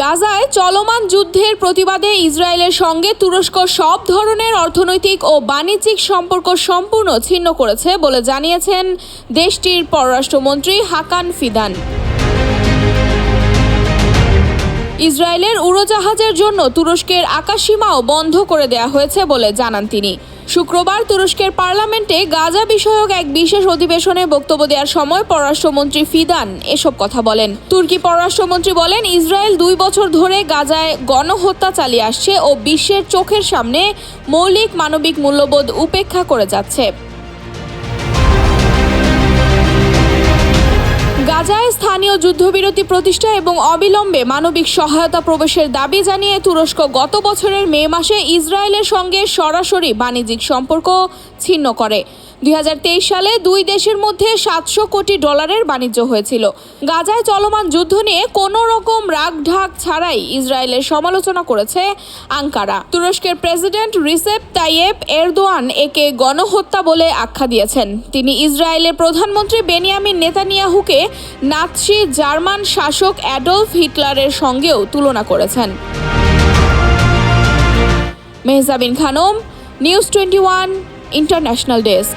গাজায় চলমান যুদ্ধের প্রতিবাদে ইসরায়েলের সঙ্গে তুরস্ক সব ধরনের অর্থনৈতিক ও বাণিজ্যিক সম্পর্ক সম্পূর্ণ ছিন্ন করেছে বলে জানিয়েছেন দেশটির পররাষ্ট্রমন্ত্রী হাকান ফিদান। ইসরায়েলের উড়োজাহাজের জন্য তুরস্কের আকাশসীমাও বন্ধ করে দেওয়া হয়েছে বলে জানান তিনি। শুক্রবার তুরস্কের পার্লামেন্টে গাজা বিষয়ক এক বিশেষ অধিবেশনে বক্তব্য দেওয়ার সময় পররাষ্ট্রমন্ত্রী ফিদান এসব কথা বলেন। তুর্কি পররাষ্ট্রমন্ত্রী বলেন, ইসরায়েল দুই বছর ধরে গাজায় গণহত্যা চালিয়ে আসছে ও বিশ্বের চোখের সামনে মৌলিক মানবিক মূল্যবোধ উপেক্ষা করে যাচ্ছে। গাজায় স্থানীয় যুদ্ধবিরতি প্রতিষ্ঠা এবং অবিলম্বে মানবিক সহায়তা প্রবেশের দাবি জানিয়ে তুরস্ক গত বছরের মে মাসে ইসরায়েলের সঙ্গে সরাসরি বাণিজ্যিক সম্পর্ক ছিন্ন করে। দুই হাজার তেইশ সালে দুই দেশের মধ্যে সাতশো কোটি ডলারের বাণিজ্য হয়েছিল। গাজায় চলমান যুদ্ধ নিয়ে কোনো রকম রাগঢাক ছাড়াই ইসরায়েলের সমালোচনা করেছে আঙ্কারা। তুরস্কের প্রেসিডেন্ট রিসেপ তাইয়েব এরদোয়ান একে গণহত্যা বলে আখ্যা দিয়েছেন। তিনি ইসরায়েলের প্রধানমন্ত্রী বেনিয়ামিন নেতানিয়াহুকে নাৎসি জার্মান শাসক অ্যাডলফ হিটলারের সঙ্গেও তুলনা করেছেন। Mehjabin Khanam, news twenty one international desk